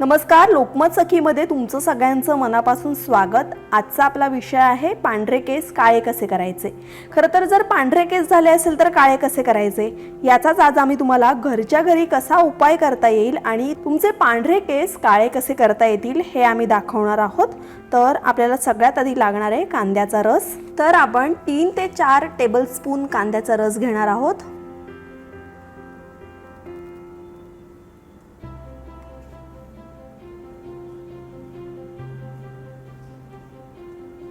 नमस्कार लोकमत सखीमध्ये तुमचं सगळ्यांचं मनापासून स्वागत. आजचा आपला विषय आहे पांढरे केस काळे कसे करायचे? खरं तर जर पांढरे केस झाले असेल तर काळे कसे करायचे? याचाच आज आम्ही तुम्हाला घरच्या घरी कसा उपाय करता येईल आणि तुमचे पांढरे केस काळे कसे करता येतील हे आम्ही दाखवणार आहोत. तर आपल्याला सगळ्यात आधी लागणार आहे कांद्याचा रस. तर आपण तीन ते चार टेबलस्पून कांद्याचा रस घेणार आहोत.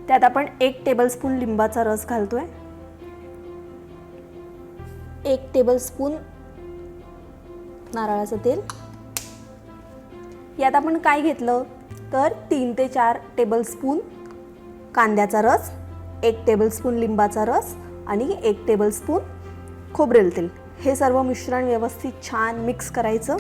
त्यात आपण एक टेबलस्पून लिंबाचा रस घालतो आहे एक टेबलस्पून नारळाचं तेल. यात आपण काय घेतलं? तर तीन ते चार टेबलस्पून कांद्याचा रस एक टेबलस्पून लिंबाचा रस आणि एक टेबलस्पून खोबरेल तेल. हे सर्व मिश्रण व्यवस्थित छान मिक्स करायचं.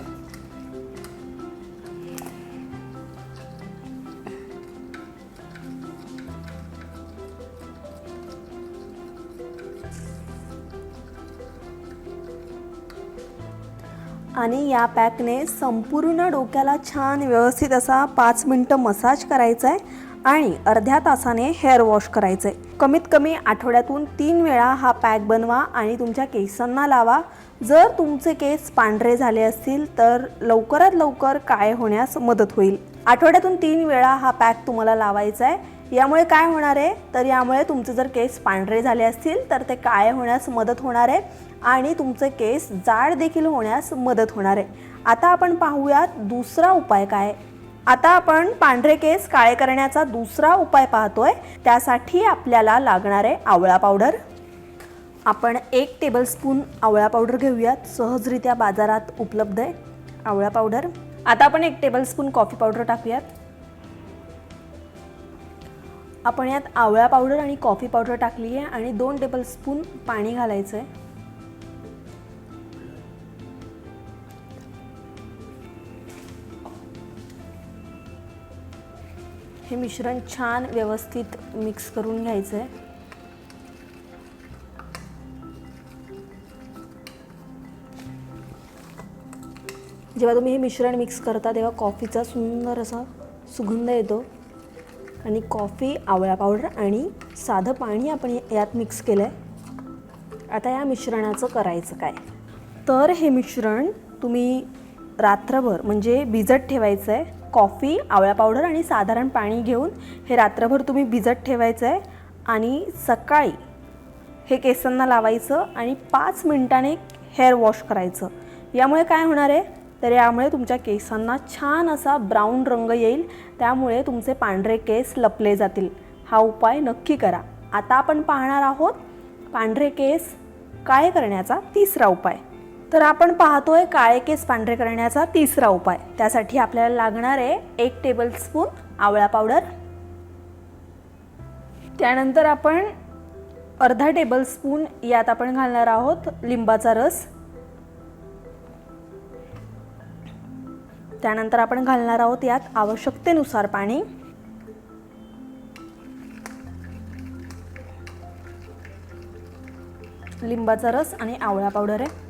आणि या पॅकने संपूर्ण डोक्याला छान व्यवस्थित असा पाच मिनटं मसाज करायचा आहे आणि अर्ध्या तासाने हेअर वॉश करायचं आहे कमीत कमी आठवड्यातून तीन वेळा हा पॅक बनवा आणि तुमच्या केसांना लावा. जर तुमचे केस पांढरे झाले असतील तर लवकरात लवकर काय होण्यास मदत होईल. आठवड्यातून तीन वेळा हा पॅक तुम्हाला लावायचा आहे यामुळे काय होणार आहे? तर यामुळे तुमचे जर केस पांढरे झाले असतील तर ते काळे होण्यास मदत होणार आहे आणि तुमचे केस जाड देखील होण्यास मदत होणार आहे. आता आपण पाहूयात दुसरा उपाय काय आता आपण पांढरे केस काळे करण्याचा दुसरा उपाय पाहतोय. त्यासाठी आपल्याला लागणार आहे आवळा पावडर. आपण एक टेबलस्पून आवळा पावडर घेऊयात. सहजरित्या बाजारात उपलब्ध आहे आवळा पावडर. आता आपण एक टेबलस्पून कॉफी पावडर टाकूयात. आपण यात आवळा पावडर आणि कॉफी पावडर टाकली आहे आणि दोन टेबलस्पून पाणी घालायचं आहे हे मिश्रण छान व्यवस्थित मिक्स करून घ्यायचं आहे जेव्हा तुम्ही हे मिश्रण मिक्स करता तेव्हा कॉफीचा सुंदर असा सुगंध येतो. आणि कॉफी आवळा पावडर आणि साधं पाणी आपण यात मिक्स केलं आहे आता या मिश्रणाचं करायचं काय? तर हे मिश्रण तुम्ही रात्रभर म्हणजे भिजत ठेवायचं आहे कॉफी आवळा पावडर आणि साधारण पाणी घेऊन हे रात्रभर तुम्ही भिजत ठेवायचं आहे आणि सकाळी हे केसांना लावायचं आणि पाच मिनिटाने हेअर वॉश करायचं. यामुळे काय होणार आहे? तर यामुळे तुमच्या केसांना छान असा ब्राऊन रंग येईल. त्यामुळे तुमचे पांढरे केस लपले जातील. हा उपाय नक्की करा. आता आपण पाहणार आहोत पांढरे केस काळे करण्याचा तिसरा उपाय. तर आपण पाहतोय काळे केस पांढरे करण्याचा तिसरा उपाय. त्यासाठी आपल्याला लागणार आहे एक टेबलस्पून आवळा पावडर त्यानंतर आपण अर्धा टेबलस्पून यात आपण घालणार आहोत लिंबाचा रस. त्यानंतर आपण घालणार आहोत यात आवश्यकतेनुसार पाणी. लिंबाचा रस आणि आवळा पावडर आहे.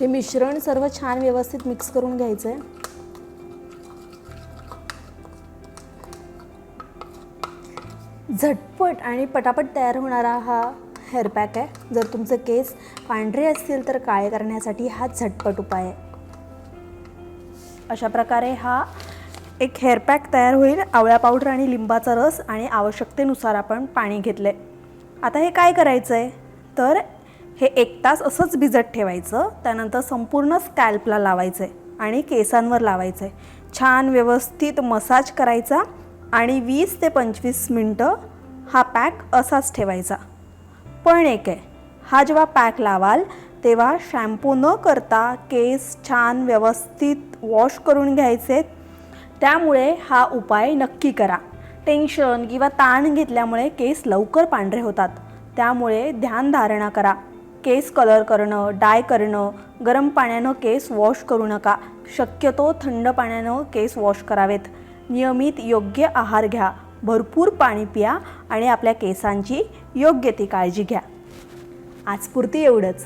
हे मिश्रण सर्व छान व्यवस्थित मिक्स करून घ्यायचं आहे झटपट आणि पटापट तयार होणारा हा हेअर पॅक आहे. जर तुमचे केस पांढरे असतील तर काळे करण्यासाठी हा झटपट उपाय आहे. अशा प्रकारे हा एक हेअर पॅक तयार होईल. आवळ्या पावडर आणि लिंबाचा रस आणि आवश्यकतेनुसार आपण पाणी घेतलं आहे आता हे काय करायचं आहे तर हे एक तास असंच भिजत ठेवायचं. त्यानंतर संपूर्ण स्कॅल्पला लावायचं आहे आणि केसांवर लावायचं आहे छान व्यवस्थित मसाज करायचा आणि वीस ते पंचवीस मिनटं हा पॅक असाच ठेवायचा. पण एक आहे. हा जेव्हा पॅक लावाल तेव्हा शॅम्पू न करता केस छान व्यवस्थित वॉश करून घ्यायचे. त्यामुळे हा उपाय नक्की करा. टेन्शन किंवा ताण घेतल्यामुळे केस लवकर पांढरे होतात. त्यामुळे ध्यानधारणा करा. केस कलर करणं डाय करणं गरम पाण्यानं केस वॉश करू नका. शक्यतो थंड पाण्यानं केस वॉश करावेत. नियमित योग्य आहार घ्या. भरपूर पाणी पिया आणि आपल्या केसांची योग्य ती काळजी घ्या. आजपुरती एवढंच.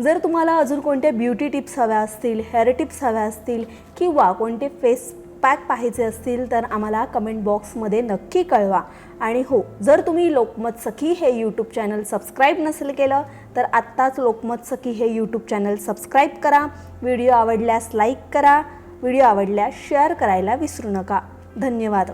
जर तुम्हाला अजून कोणत्या ब्युटी टिप्स हव्या असतील हेअर टिप्स हव्या असतील किंवा कोणते फेस पॅक पाहायचे असतील तर आम्हाला कमेंट बॉक्समध्ये नक्की कळवा. आणि हो जर तुम्ही लोकमत सखी हे यूट्यूब चॅनल सबस्क्राईब नसेल केलं तर आत्ताच लोकमत सखी हे यूट्यूब चॅनल सबस्क्राईब करा. व्हिडिओ आवडल्यास लाईक करा. व्हिडिओ आवडल्यास शेअर करायला विसरू नका. धन्यवाद.